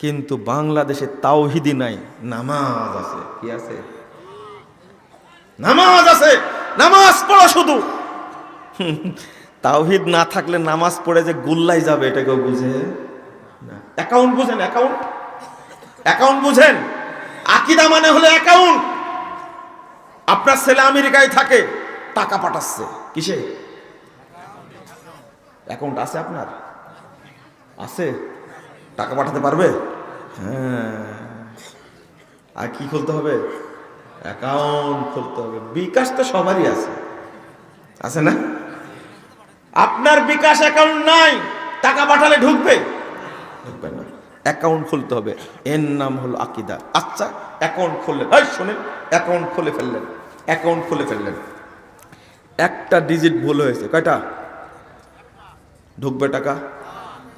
কিন্তু বাংলাদেশে তাওহিদি নাই। নামাজ আছে। কি আছে? নামাজ আছে! নামাজ পড়ো শুধু! তাওহিদ না থাকলে নামাজ পড়ে যে গুল্লাই যাবে, এটা কেউ বুঝে? না। অ্যাকাউন্ট বুঝেন, অ্যাকাউন্ট? অ্যাকাউন্ট বুঝেন? আকিদা মানে হলো অ্যাকাউন্ট। আপনার ছেলে আমেরিকায় থাকে, টাকা পাঠাচ্ছে। কিসে? অ্যাকাউন্ট আছে আপনার? আছে? টাকা পাঠাতে পারবে? হ্যাঁ। আর কি খুলতে হবে? অ্যাকাউন্ট খুলতে হবে। বিকাশ তো সবারই আছে। আছে না? আপনার বিকাশ অ্যাকাউন্ট নাই, টাকা পাঠালে ঢুকবে। ঢুকবে না। অ্যাকাউন্ট খুলতে হবে। এর নাম হলো আকিদা। আচ্ছা অ্যাকাউন্ট খুললেন। এই শোনেন, অ্যাকাউন্ট খুলে ফেললেন। অ্যাকাউন্ট খুলে ফেললেন। একটা ডিজিট ভুল হয়েছে। কয়টা? ঢুকবে টাকা?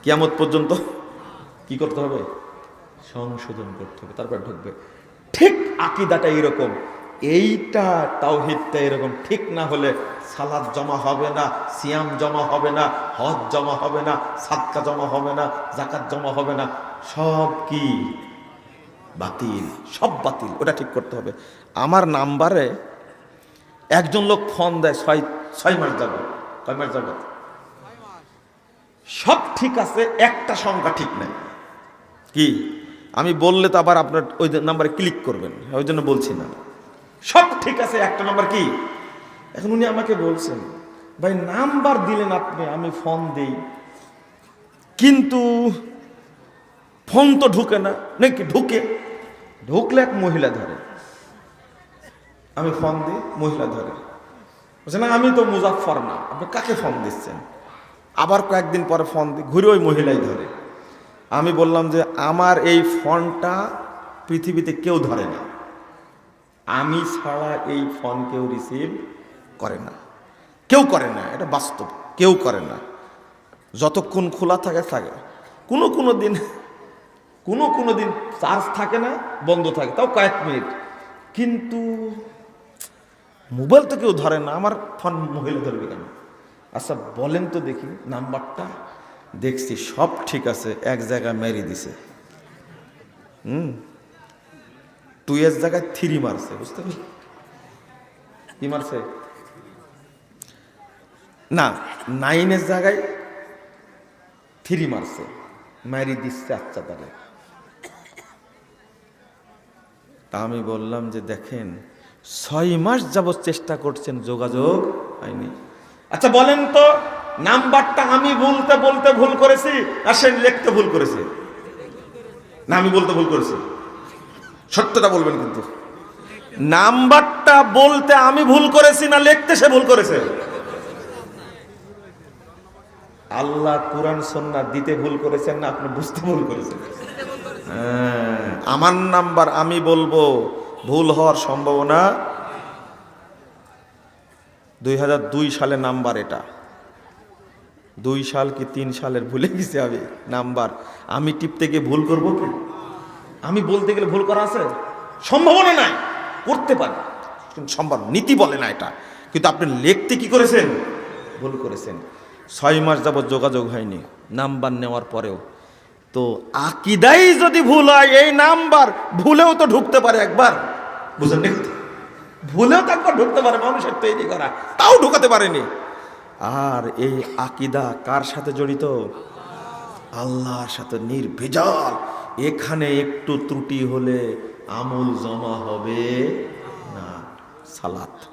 কিয়ামত পর্যন্ত? কি করতে হবে? সংশোধন করতে হবে। তারপর ঢুকবে। ঠিক আকিদাটা এরকম। এইটা তাওহিদটা এরকম। ঠিক না হলে সালাদ জমা হবে না সিয়াম জমা হবে না হজ জমা হবে না সাদকা জমা হবে না জাকাত জমা হবে না। সব কি? বাতিল। সব বাতিল। ওটা ঠিক করতে হবে। আমার নাম্বারে একজন লোক ফোন দেয় ছয় ছয় মাস যাবে কয় মাস যাবে সব ঠিক আছে একটা সংখ্যা ঠিক নাই। কি? আমি বললে তো আবার আপনার ওই নাম্বারে ক্লিক করবেন, ওই জন্য বলছি না। সব ঠিক আছে, একটা নাম্বার কি? এখন উনি আমাকে বলছেন, ভাই নাম্বার দিলেন আপনি, আমি ফোন দেই। কিন্তু ফোন তো ঢুকে না নাকি ঢুকে? ঢুকলে এক মহিলা ধরে। আমি ফোন দিই, মহিলা ধরে। বলছে, না, আমি তো মুজাফর না। আপনি কাকে ফোন দিচ্ছেন? আবার কয়েকদিন পরে ফোন দিই, ঘুরে ওই মহিলাই ধরে। আমি বললাম যে আমার এই ফোনটা পৃথিবীতে কেউ ধরে না। আমি ছাড়া এই ফোন কেউ রিসিভ করে না। কেউ করে না, এটা বাস্তব, কেউ করে না। যতক্ষণ খোলা থাকে থাকে। কোনো কোনো দিন, কোনো কোনো দিন চার্জ থাকে না, বন্ধ থাকে, তাও কয়েক মিনিট। কিন্তু মোবাইল তো কেউ ধরে না, আমার ফোন মহিলা ধরবে কেন? আচ্ছা বলেন তো দেখি নাম্বারটা দেখছি সব ঠিক আছে, এক জায়গায় মেরি দিছে। হুম? টু এর জায়গায় থ্রি মারছে, বুঝতে পারলি? কি মারছে? না, নাইনের জায়গায় থ্রি মারছে, মারি দিচ্ছে আচ্ছা তাহলে। তা আমি বললাম যে দেখেন, ছয় মাস যাবৎ চেষ্টা করছেন যোগাযোগ, হয়নি। আচ্ছা বলেন তো নাম্বারটা আমি বলতে বলতে ভুল করেছি আর সে লিখতে ভুল করেছে। না আমি বলতে ভুল করেছি। সত্যটা বলবেন কিন্তু। নাম্বারটা বলতে আমি ভুল করেছি না লিখতে সে ভুল করেছে। আল্লাহ কোরআন সন্না দিতে ভুল করেছেন না আপনি বুঝতে ভুল করেছেন। হ্যাঁ, আমার নাম্বার আমি বলব ভুল হওয়ার সম্ভাবনা দুই হাজার দুই সালে নাম্বার এটা। দুই সাল কি তিন সালের ভুলে গেছি আমি? নাম্বার। আমি টিপতে গিয়ে ভুল করব কি? আমি বলতে গেলে ভুল করা আছে? সম্ভাবনা নাই। করতে পারি। সম্ভব নীতি বলে না এটা। কিন্তু আপনি লিখতে কি করেছেন? ভুল করেছেন। ছয় মাস যাবত যোগাযোগ হয়নি। নাম্বার নেওয়ার পরেও। তো আকিদাই যদি ভুল হয়, এই নাম্বার ভুলেও তো ঢুকতে পারে একবার। বুঝলেন ভুলেও তো একবার ঢুকতে পারে। মানুষের তৈরি করা। তাও ঢুকাতে পারেনি। আর এই আকিদা কার সাথে জড়িত? আল্লাহর সাথে নির্ভেজাল এখানে একটু ত্রুটি হলে আমল জমা হবে না, সালাত।